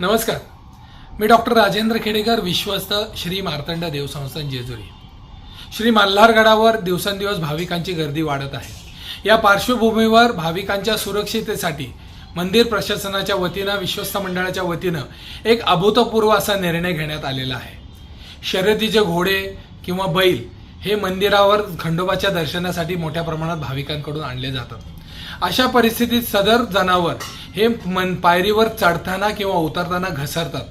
नमस्कार. मी डॉक्टर राजेंद्र खेडेकर विश्वस्त श्री मार्तंड देवसंस्थान जेजुरी. श्री मल्हारगडावर दिवसेंदिवस भाविकांची गर्दी वाढत आहे. या पार्श्वभूमीवर भाविकांच्या सुरक्षितेसाठी मंदिर प्रशासनाच्या वतीनं विश्वस्त मंडळाच्या वतीनं एक अभूतपूर्व असा निर्णय घेण्यात आलेला आहे. शर्यतीचे घोडे किंवा बैल हे मंदिरावर खंडोबाच्या दर्शनासाठी मोठ्या प्रमाणात भाविकांकडून आणले जातात. अशा परिस्थितीत सदर जनावर हे मन पायरीवर चढताना किंवा उतरताना घसरतात.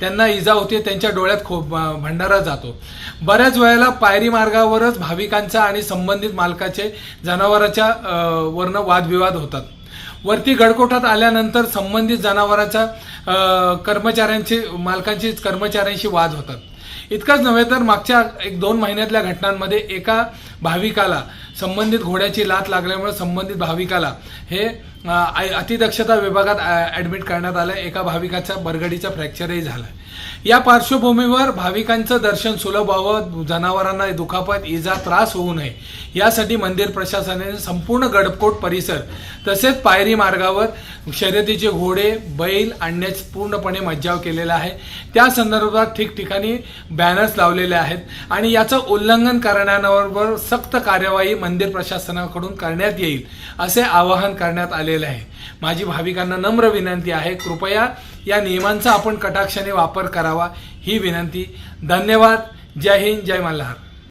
त्यांना इजा होते त्यांच्या डोळ्यात खो भंडारा जातो. बऱ्याच वेळेला पायरी मार्गावरच भाविकांचा आणि संबंधित मालकाचे जनावराच्या वरनं वादविवाद होतात. वरती गडकोटात आल्यानंतर संबंधित जनावराच्या अ, कर्मचाऱ्यांची मालकांची कर्मचाऱ्यांशी वाद होतात. इतकंच नव्हे तर मागच्या एक दोन महिन्यातल्या घटनांमध्ये एका भाविकाला संबंधित घोड्याची लात लागल्यामुळे संबंधित भाविकाला. हे अतिदक्षता विभागात ॲडमिट करण्यात आलं एका भाविकाचा बरगडीचा फ्रॅक्चरही झाला या पार्श्वभूमीवर भाविकांचं दर्शन सुलभ व्हावं जनावरांना दुखापत इजा त्रास होऊ नये. यासाठी मंदिर प्रशासनाने संपूर्ण गडकोट परिसर तसेच पायरी मार्गावर शर्यतीचे घोडे बैल आणण्यास पूर्णपणे मज्जाव केलेला आहे. त्या संदर्भात ठिकठिकाणी बॅनर्स लावलेले आहेत. आणि याचं उल्लंघन करणाऱ्यांवर सक्त कार्यवाही मंदिर प्रशासनाकडून करण्यात येईल असे आवाहन करण्यात आलेले आहे. माझी भाविकांना नम्र विनंती आहे. कृपया या नियमांचा आपण कटाक्षाने वापर करावा. ही विनंती. धन्यवाद. जय हिंद. जय मल्हार.